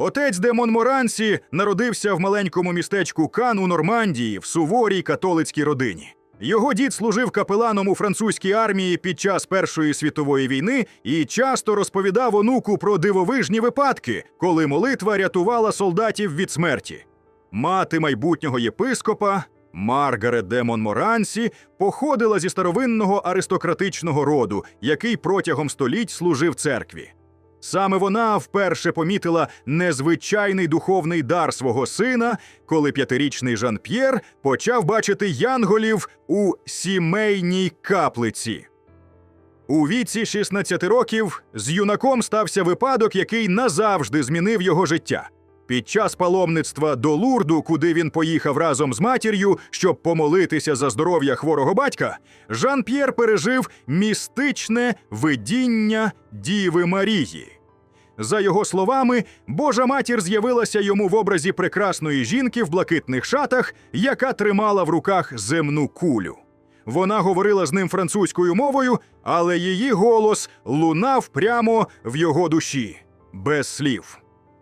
Отець де Монморансі народився в маленькому містечку Кан у Нормандії в суворій католицькій родині. Його дід служив капеланом у французькій армії під час Першої світової війни і часто розповідав онуку про дивовижні випадки, коли молитва рятувала солдатів від смерті. Мати майбутнього єпископа Маргарет де Монморансі походила зі старовинного аристократичного роду, який протягом століть служив церкві. Саме вона вперше помітила незвичайний духовний дар свого сина, коли п'ятирічний Жан П'єр почав бачити янголів у сімейній каплиці. У віці 16 років з юнаком стався випадок, який назавжди змінив його життя. Під час паломництва до Лурду, куди він поїхав разом з матір'ю, щоб помолитися за здоров'я хворого батька, Жан П'єр пережив містичне видіння Діви Марії. За його словами, Божа матір з'явилася йому в образі прекрасної жінки в блакитних шатах, яка тримала в руках земну кулю. Вона говорила з ним французькою мовою, але її голос лунав прямо в його душі, без слів.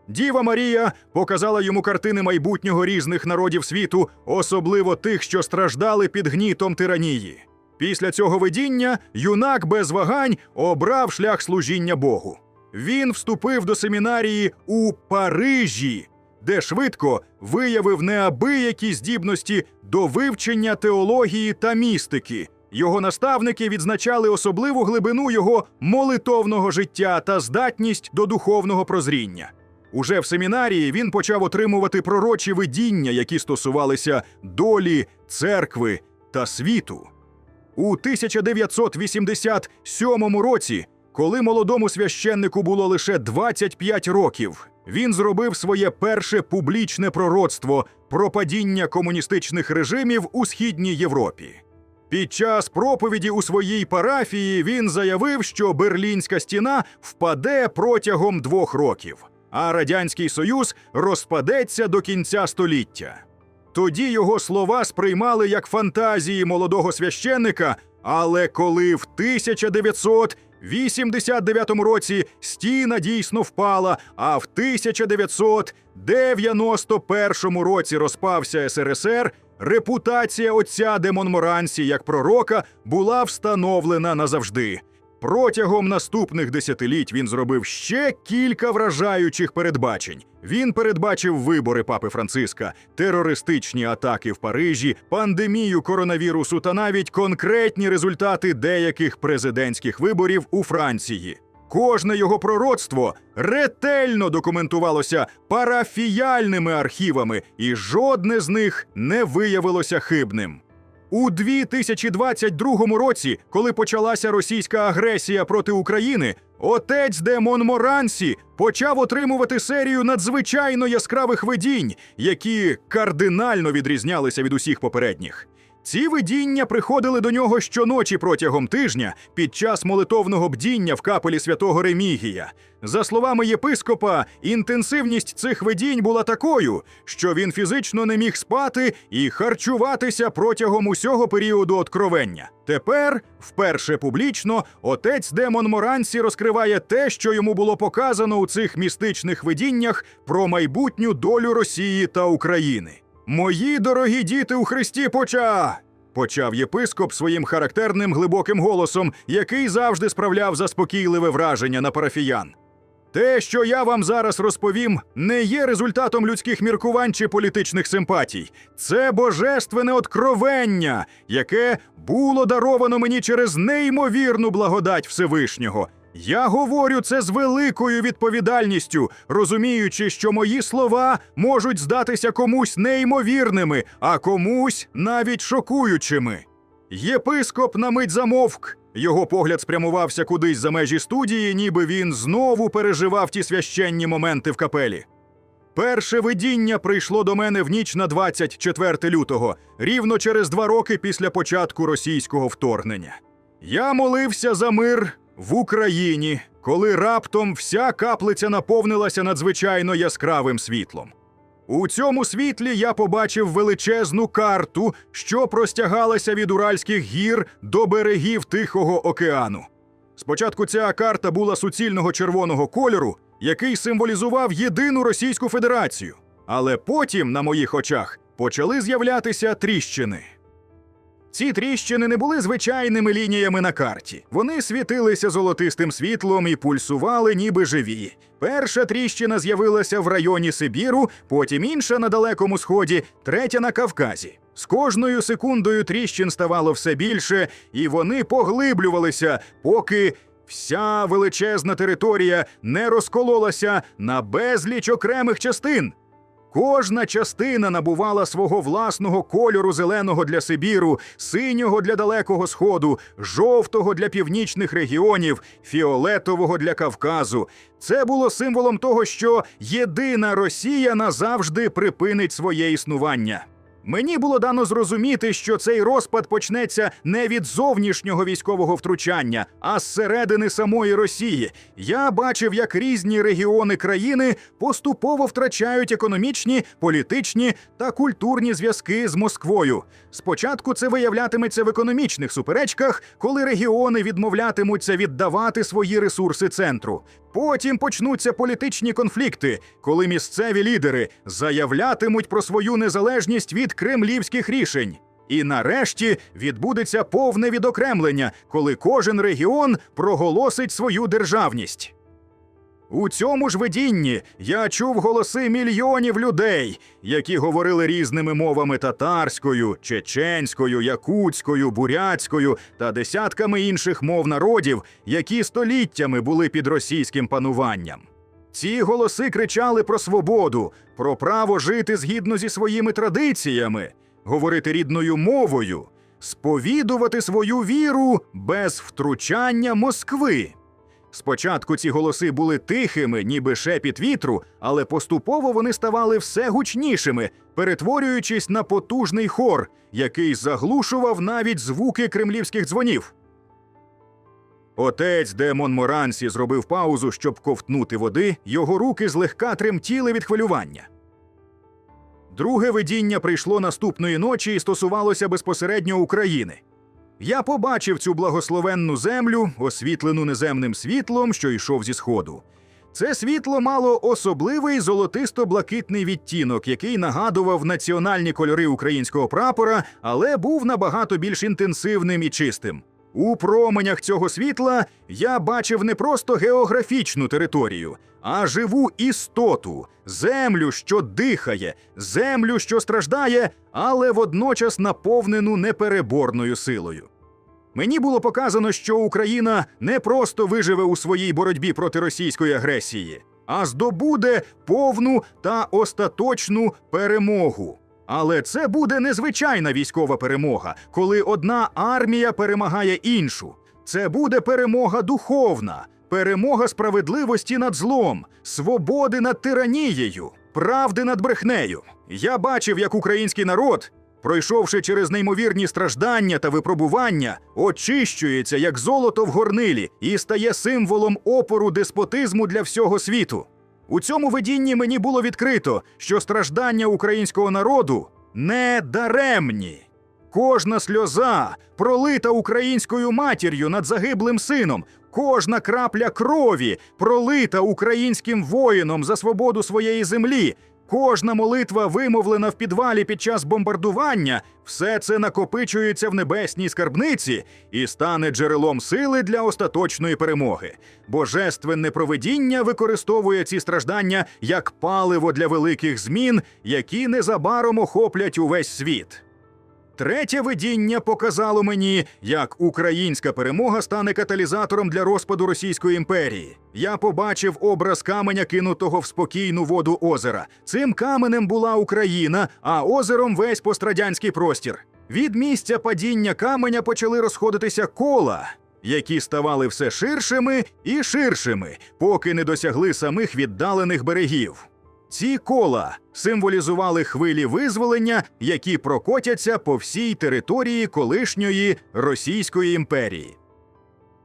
Діва Марія показала йому картини майбутнього різних народів світу, особливо тих, що страждали під гнітом тиранії. Після цього видіння юнак без вагань обрав шлях служіння Богу. Він вступив до семінарії у Парижі, де швидко виявив неабиякі здібності до вивчення теології та містики. Його наставники відзначали особливу глибину його молитовного життя та здатність до духовного прозріння. Уже в семінарії він почав отримувати пророчі видіння, які стосувалися долі, церкви та світу. У 1987 році, коли молодому священнику було лише 25 років, він зробив своє перше публічне пророцтво про падіння комуністичних режимів у східній Європі. Під час проповіді у своїй парафії він заявив, що Берлінська стіна впаде протягом двох років, а Радянський Союз розпадеться до кінця століття. Тоді його слова сприймали як фантазії молодого священника, але коли в 1989 році стіна дійсно впала, а в 1991 році розпався СРСР, репутація отця Демонморансі як пророка була встановлена назавжди. Протягом наступних десятиліть він зробив ще кілька вражаючих передбачень. Він передбачив вибори папи Франциска, терористичні атаки в Парижі, пандемію коронавірусу та навіть конкретні результати деяких президентських виборів у Франції. Кожне його пророцтво ретельно документувалося парафіяльними архівами, і жодне з них не виявилося хибним. У 2022 році, коли почалася російська агресія проти України, отець де Монморансі почав отримувати серію надзвичайно яскравих видінь, які кардинально відрізнялися від усіх попередніх. Ці видіння приходили до нього щоночі протягом тижня під час молитовного бдіння в капелі святого Ремігія. За словами єпископа, інтенсивність цих видінь була такою, що він фізично не міг спати і харчуватися протягом усього періоду откровення. Тепер, вперше публічно, отець Демон Морансі розкриває те, що йому було показано у цих містичних видіннях про майбутню долю Росії та України. Мої дорогі діти у Христі поча. Почав єпископ своїм характерним глибоким голосом, який завжди справляв заспокійливе враження на парафіян. Те, що я вам зараз розповім, не є результатом людських міркувань чи політичних симпатій. Це божественне откровення, яке було даровано мені через неймовірну благодать Всевишнього. Я говорю це з великою відповідальністю, розуміючи, що мої слова можуть здатися комусь неймовірними, а комусь навіть шокуючими. Єпископ на мить замовк. Його погляд спрямувався кудись за межі студії, ніби він знову переживав ті священні моменти в капелі. Перше видіння прийшло до мене в ніч на 24 лютого, рівно через два роки після початку російського вторгнення. Я молився за мир в Україні, коли раптом вся каплиця наповнилася надзвичайно яскравим світлом. У цьому світлі я побачив величезну карту, що простягалася від Уральських гір до берегів Тихого океану. Спочатку ця карта була суцільного червоного кольору, який символізував єдину Російську Федерацію. Але потім, на моїх очах, почали з'являтися тріщини. Ці тріщини не були звичайними лініями на карті. Вони світилися золотистим світлом і пульсували, ніби живі. Перша тріщина з'явилася в районі Сибіру, потім інша на далекому сході, третя на Кавказі. З кожною секундою тріщин ставало все більше, і вони поглиблювалися, поки вся величезна територія не розкололася на безліч окремих частин. Кожна частина набувала свого власного кольору зеленого для Сибіру, синього для далекого сходу, жовтого для північних регіонів, фіолетового для Кавказу. Це було символом того, що єдина Росія назавжди припинить своє існування. Мені було дано зрозуміти, що цей розпад почнеться не від зовнішнього військового втручання, а зсередини самої Росії. Я бачив, як різні регіони країни поступово втрачають економічні, політичні та культурні зв'язки з Москвою. Спочатку це виявлятиметься в економічних суперечках, коли регіони відмовлятимуться віддавати свої ресурси центру. Потім почнуться політичні конфлікти, коли місцеві лідери заявлятимуть про свою незалежність від кремлівських рішень. І нарешті відбудеться повне відокремлення, коли кожен регіон проголосить свою державність. У цьому ж видінні я чув голоси мільйонів людей, які говорили різними мовами татарською, чеченською, якутською, бурятською та десятками інших мов народів, які століттями були під російським пануванням. Ці голоси кричали про свободу, про право жити згідно зі своїми традиціями, говорити рідною мовою, сповідувати свою віру без втручання Москви. Спочатку ці голоси були тихими, ніби шепіт вітру, але поступово вони ставали все гучнішими, перетворюючись на потужний хор, який заглушував навіть звуки кремлівських дзвонів. Отець де Монморансі зробив паузу, щоб ковтнути води, його руки злегка тремтіли від хвилювання. Друге видіння прийшло наступної ночі і стосувалося безпосередньо України. Я побачив цю благословенну землю, освітлену неземним світлом, що йшов зі сходу. Це світло мало особливий золотисто-блакитний відтінок, який нагадував національні кольори українського прапора, але був набагато більш інтенсивним і чистим. У променях цього світла я бачив не просто географічну територію, а живу істоту, землю, що дихає, землю, що страждає, але водночас наповнену непереборною силою. Мені було показано, що Україна не просто виживе у своїй боротьбі проти російської агресії, а здобуде повну та остаточну перемогу. Але це буде незвичайна військова перемога, коли одна армія перемагає іншу. Це буде перемога духовна, перемога справедливості над злом, свободи над тиранією, правди над брехнею. Я бачив, як український народ, пройшовши через неймовірні страждання та випробування, очищується як золото в горнилі і стає символом опору деспотизму для всього світу. У цьому видінні мені було відкрито, що страждання українського народу не даремні. Кожна сльоза, пролита українською матір'ю над загиблим сином, кожна крапля крові, пролита українським воїном за свободу своєї землі, кожна молитва, вимовлена в підвалі під час бомбардування, все це накопичується в небесній скарбниці і стане джерелом сили для остаточної перемоги. Божественне провидіння використовує ці страждання як паливо для великих змін, які незабаром охоплять увесь світ. Третє видіння показало мені, як українська перемога стане каталізатором для розпаду Російської імперії. Я побачив образ каменя, кинутого в спокійну воду озера. Цим каменем була Україна, а озером весь пострадянський простір. Від місця падіння каменя почали розходитися кола, які ставали все ширшими і ширшими, поки не досягли самих віддалених берегів. Ці кола символізували хвилі визволення, які прокотяться по всій території колишньої Російської імперії.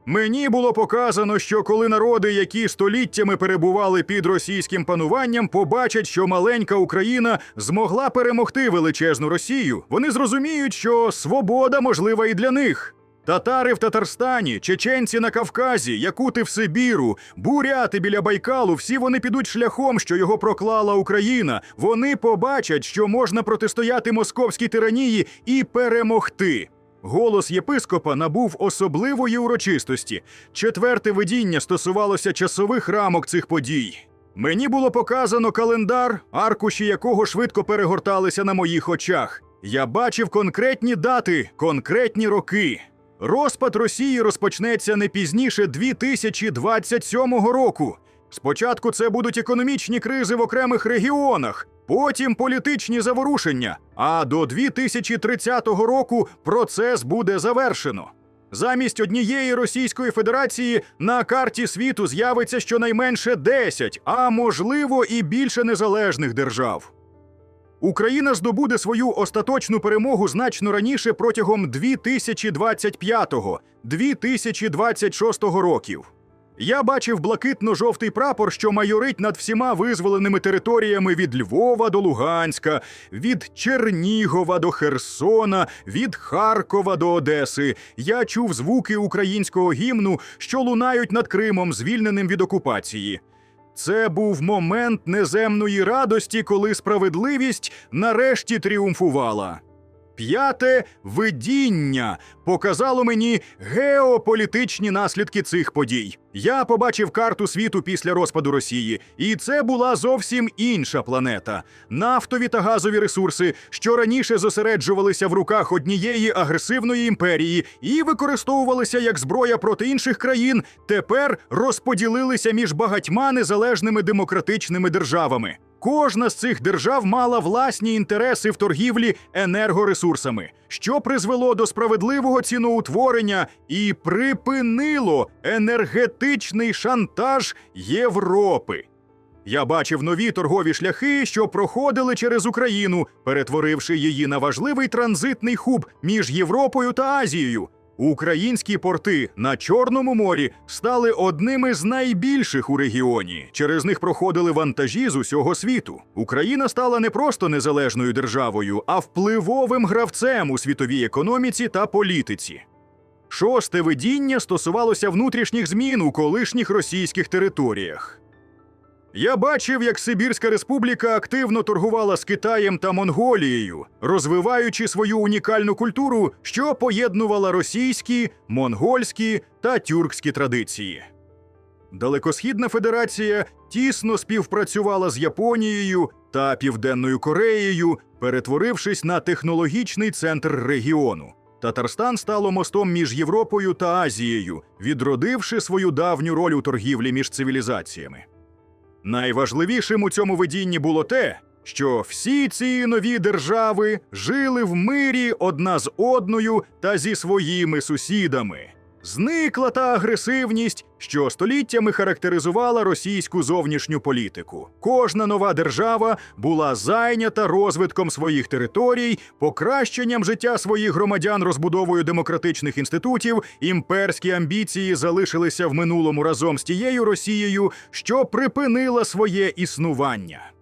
Мені було показано, що коли народи, які століттями перебували під російським пануванням, побачать, що маленька Україна змогла перемогти величезну Росію, вони зрозуміють, що свобода можлива і для них. Татари в Татарстані, чеченці на Кавказі, якути в Сибіру, буряти біля Байкалу, всі вони підуть шляхом, що його проклала Україна. Вони побачать, що можна протистояти московській тиранії і перемогти. Голос єпископа набув особливої урочистості. Четверте видіння стосувалося часових рамок цих подій. Мені було показано календар, аркуші якого швидко перегорталися на моїх очах. Я бачив конкретні дати, конкретні роки. Розпад Росії розпочнеться не пізніше 2027 року. Спочатку це будуть економічні кризи в окремих регіонах, потім політичні заворушення. А до 2030 року процес буде завершено. Замість однієї Російської Федерації на карті світу з'явиться щонайменше 10, а можливо і більше незалежних держав. Україна здобуде свою остаточну перемогу значно раніше протягом 2025-2026 років. Я бачив блакитно-жовтий прапор, що майорить над всіма визволеними територіями від Львова до Луганська, від Чернігова до Херсона, від Харкова до Одеси. Я чув звуки українського гімну, що лунають над Кримом, звільненим від окупації. Це був момент неземної радості, коли справедливість нарешті тріумфувала. П'яте видіння показало мені геополітичні наслідки цих подій. Я побачив карту світу після розпаду Росії, і це була зовсім інша планета. Нафтові та газові ресурси, що раніше зосереджувалися в руках однієї агресивної імперії і використовувалися як зброя проти інших країн, тепер розподілилися між багатьма незалежними демократичними державами. Кожна з цих держав мала власні інтереси в торгівлі енергоресурсами, що призвело до справедливого ціноутворення і припинило енергетичний шантаж Європи. Я бачив нові торгові шляхи, що проходили через Україну, перетворивши її на важливий транзитний хуб між Європою та Азією. Українські порти на Чорному морі стали одними з найбільших у регіоні. Через них проходили вантажі з усього світу. Україна стала не просто незалежною державою, а впливовим гравцем у світовій економіці та політиці. Шосте видіння стосувалося внутрішніх змін у колишніх російських територіях. Я бачив, як Сибірська республіка активно торгувала з Китаєм та Монголією, розвиваючи свою унікальну культуру, що поєднувала російські, монгольські та тюркські традиції. Далекосхідна Федерація тісно співпрацювала з Японією та Південною Кореєю, перетворившись на технологічний центр регіону. Татарстан стало мостом між Європою та Азією, відродивши свою давню роль у торгівлі між цивілізаціями. Найважливішим у цьому видінні було те, що всі ці нові держави жили в мирі одна з одною та зі своїми сусідами. Зникла та агресивність, що століттями характеризувала російську зовнішню політику. Кожна нова держава була зайнята розвитком своїх територій, покращенням життя своїх громадян розбудовою демократичних інститутів. Імперські амбіції залишилися в минулому разом з тією Росією, що припинила своє існування.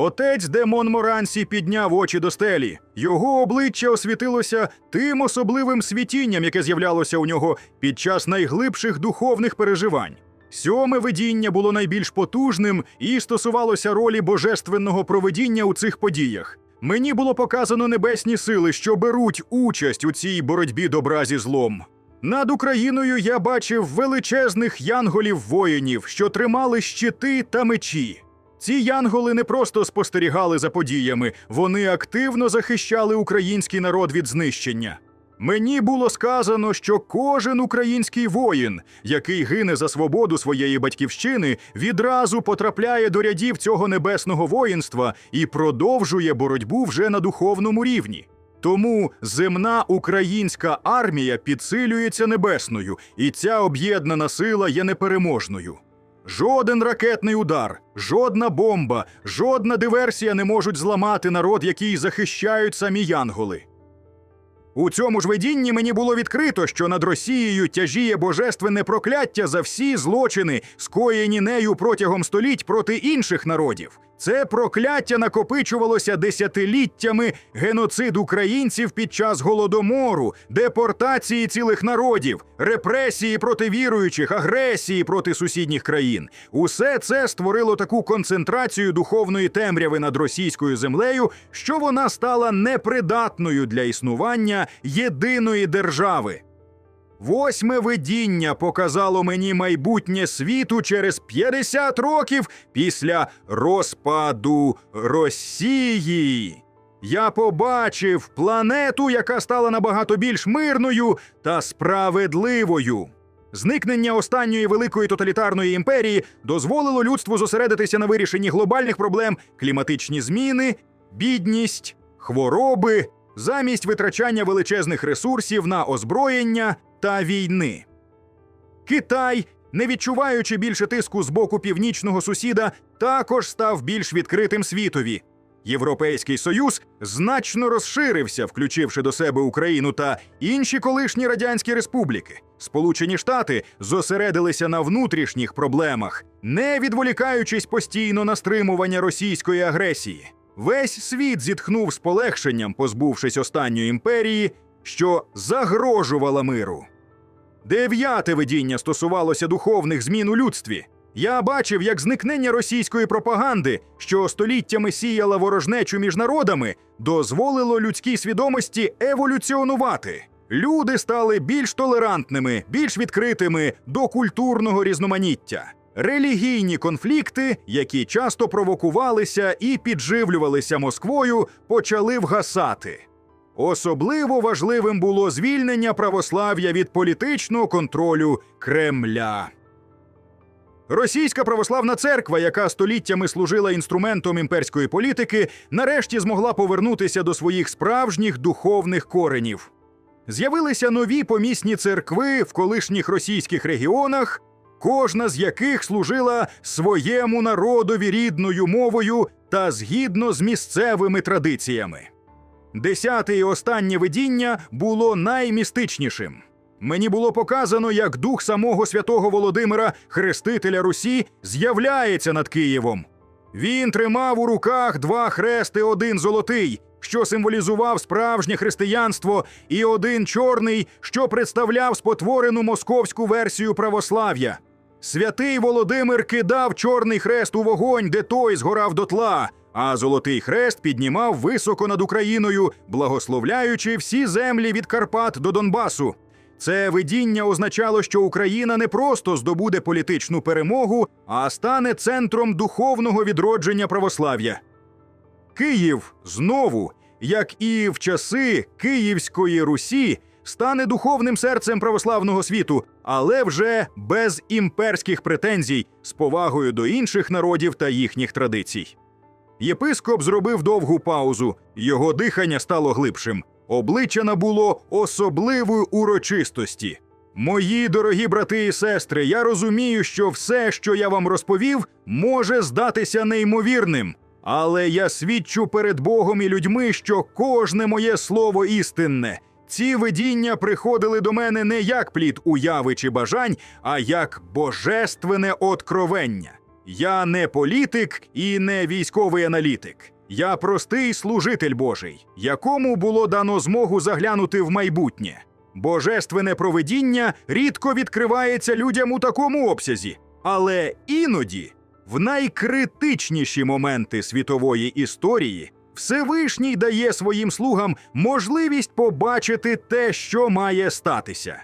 Отець де Монморансі підняв очі до стелі. Його обличчя освітилося тим особливим світінням, яке з'являлося у нього під час найглибших духовних переживань. Сьоме видіння було найбільш потужним і стосувалося ролі божественного проведіння у цих подіях. Мені було показано небесні сили, що беруть участь у цій боротьбі добра зі злом. Над Україною я бачив величезних янголів-воїнів, що тримали щити та мечі. Ці янголи не просто спостерігали за подіями, вони активно захищали український народ від знищення. Мені було сказано, що кожен український воїн, який гине за свободу своєї батьківщини, відразу потрапляє до рядів цього небесного воїнства і продовжує боротьбу вже на духовному рівні. Тому земна українська армія підсилюється небесною, і ця об'єднана сила є непереможною. Жоден ракетний удар, жодна бомба, жодна диверсія не можуть зламати народ, який захищають самі янголи. У цьому ж видінні мені було відкрито, що над Росією тяжіє божественне прокляття за всі злочини, скоєні нею протягом століть проти інших народів. Це прокляття накопичувалося десятиліттями геноцид українців під час голодомору, депортації цілих народів, репресії проти віруючих, агресії проти сусідніх країн. Усе це створило таку концентрацію духовної темряви над російською землею, що вона стала непридатною для існування єдиної держави. Восьме видіння показало мені майбутнє світу через 50 років після розпаду Росії. Я побачив планету, яка стала набагато більш мирною та справедливою. Зникнення останньої великої тоталітарної імперії дозволило людству зосередитися на вирішенні глобальних проблем кліматичні зміни, бідність, хвороби, замість витрачання величезних ресурсів на озброєння та війни. Китай, не відчуваючи більше тиску з боку північного сусіда, також став більш відкритим світові. Європейський союз значно розширився, включивши до себе Україну та інші колишні радянські республіки. Сполучені Штати зосередилися на внутрішніх проблемах, не відволікаючись постійно на стримування російської агресії. Весь світ зітхнув з полегшенням, позбувшись останньої імперії, що загрожувала миру. Дев'яте видіння стосувалося духовних змін у людстві. Я бачив, як зникнення російської пропаганди, що століттями сіяла ворожнечу між народами, дозволило людській свідомості еволюціонувати. Люди стали більш толерантними, більш відкритими до культурного різноманіття. Релігійні конфлікти, які часто провокувалися і підживлювалися Москвою, почали вгасати. Особливо важливим було звільнення православ'я від політичного контролю Кремля. Російська православна церква, яка століттями служила інструментом імперської політики, нарешті змогла повернутися до своїх справжніх духовних коренів. З'явилися нові помісні церкви в колишніх російських регіонах, кожна з яких служила своєму народові рідною мовою та згідно з місцевими традиціями. Десяте і останнє видіння було наймістичнішим. Мені було показано, як дух самого святого Володимира, хрестителя Русі, з'являється над Києвом. Він тримав у руках два хрести, один золотий, що символізував справжнє християнство, і один чорний, що представляв спотворену московську версію православ'я. Святий Володимир кидав чорний хрест у вогонь, де той згорав дотла, а золотий хрест піднімав високо над Україною, благословляючи всі землі від Карпат до Донбасу. Це видіння означало, що Україна не просто здобуде політичну перемогу, а стане центром духовного відродження православ'я. Київ знову, як і в часи Київської Русі, стане духовним серцем православного світу, але вже без імперських претензій, з повагою до інших народів та їхніх традицій. Єпископ зробив довгу паузу, його дихання стало глибшим. Обличчя набуло особливої урочистості. Мої дорогі брати і сестри, я розумію, що все, що я вам розповів, може здатися неймовірним. Але я свідчу перед Богом і людьми, що кожне моє слово істинне. Ці видіння приходили до мене не як плід уяви чи бажань, а як божественне откровення. Я не політик і не військовий аналітик. Я простий служитель Божий, якому було дано змогу заглянути в майбутнє. Божественне провидіння рідко відкривається людям у такому обсязі, але іноді, в найкритичніші моменти світової історії, Всевишній дає своїм слугам можливість побачити те, що має статися.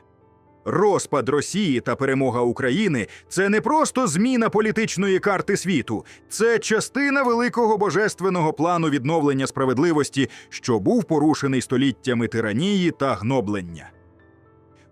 Розпад Росії та перемога України це не просто зміна політичної карти світу, це частина великого божественного плану відновлення справедливості, що був порушений століттями тиранії та гноблення.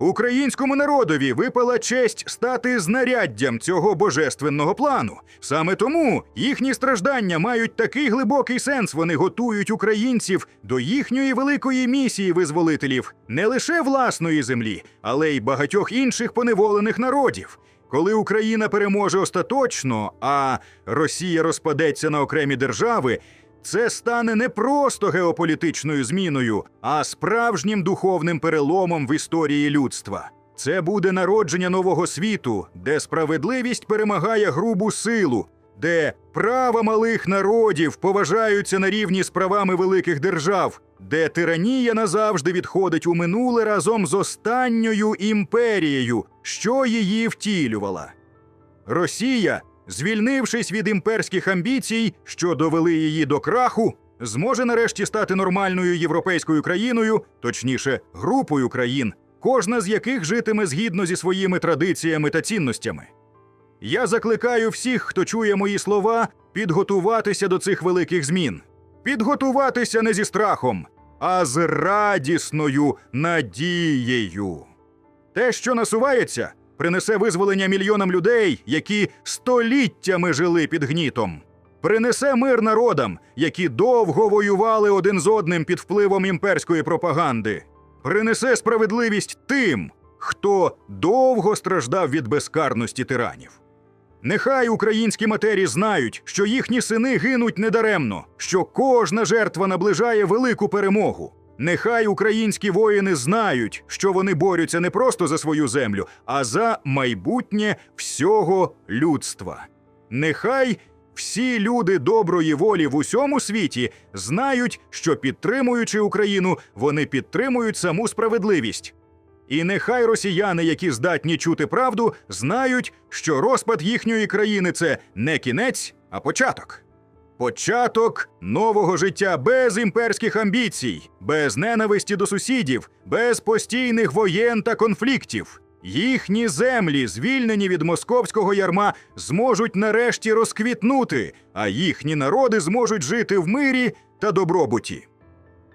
Українському народові випала честь стати знаряддям цього божественного плану. Саме тому їхні страждання мають такий глибокий сенс. Вони готують українців до їхньої великої місії визволителів не лише власної землі, але й багатьох інших поневолених народів. Коли Україна переможе остаточно, а Росія розпадеться на окремі держави, це стане не просто геополітичною зміною, а справжнім духовним переломом в історії людства. Це буде народження нового світу, де справедливість перемагає грубу силу, де права малих народів поважаються на рівні з правами великих держав, де тиранія назавжди відходить у минуле разом з останньою імперією, що її втілювала. Росія, звільнившись від імперських амбіцій, що довели її до краху, зможе нарешті стати нормальною європейською країною, точніше, групою країн, кожна з яких житиме згідно зі своїми традиціями та цінностями. Я закликаю всіх, хто чує мої слова, підготуватися до цих великих змін. Підготуватися не зі страхом, а з радісною надією. Те, що насувається, принесе визволення мільйонам людей, які століттями жили під гнітом. Принесе мир народам, які довго воювали один з одним під впливом імперської пропаганди. Принесе справедливість тим, хто довго страждав від безкарності тиранів. Нехай українські матері знають, що їхні сини гинуть недаремно, що кожна жертва наближає велику перемогу. Нехай українські воїни знають, що вони борються не просто за свою землю, а за майбутнє всього людства. Нехай всі люди доброї волі в усьому світі знають, що підтримуючи Україну, вони підтримують саму справедливість. І нехай росіяни, які здатні чути правду, знають, що розпад їхньої країни це не кінець, а початок. Початок нового життя без імперських амбіцій, без ненависті до сусідів, без постійних воєн та конфліктів. Їхні землі, звільнені від московського ярма, зможуть нарешті розквітнути, а їхні народи зможуть жити в мирі та добробуті.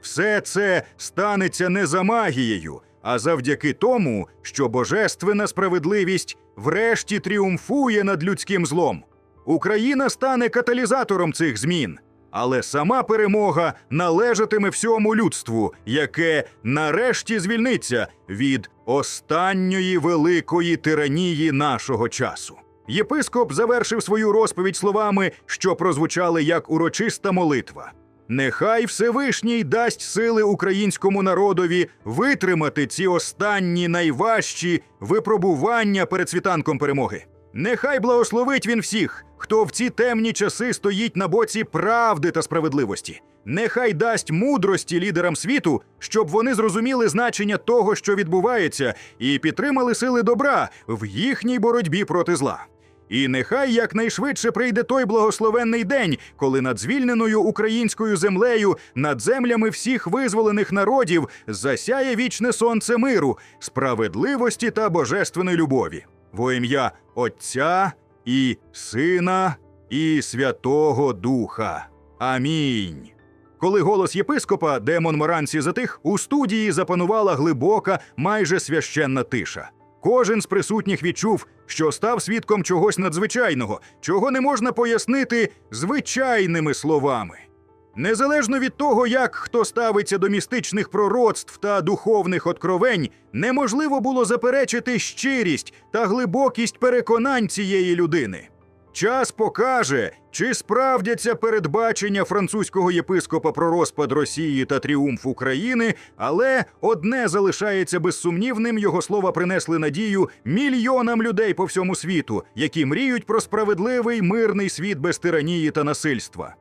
Все це станеться не за магією, а завдяки тому, що божественна справедливість врешті тріумфує над людським злом. Україна стане каталізатором цих змін, але сама перемога належатиме всьому людству, яке нарешті звільниться від останньої великої тиранії нашого часу. Єпископ завершив свою розповідь словами, що прозвучали як урочиста молитва. Нехай Всевишній дасть сили українському народові витримати ці останні найважчі випробування перед світанком перемоги. Нехай благословить він всіх, хто в ці темні часи стоїть на боці правди та справедливості. Нехай дасть мудрості лідерам світу, щоб вони зрозуміли значення того, що відбувається, і підтримали сили добра в їхній боротьбі проти зла. І нехай якнайшвидше прийде той благословенний день, коли над звільненою українською землею, над землями всіх визволених народів засяє вічне сонце миру, справедливості та божественної любові. Во ім'я Отця і Сина і Святого Духа. Амінь. Коли голос єпископа, де Монморансі затих, у студії запанувала глибока, майже священна тиша. Кожен з присутніх відчув, що став свідком чогось надзвичайного, чого не можна пояснити звичайними словами. Незалежно від того, як хто ставиться до містичних пророцтв та духовних откровень, неможливо було заперечити щирість та глибокість переконань цієї людини. Час покаже, чи справдяться передбачення французького єпископа про розпад Росії та тріумф України, але одне залишається безсумнівним: його слова принесли надію мільйонам людей по всьому світу, які мріють про справедливий мирний світ без тиранії та насильства.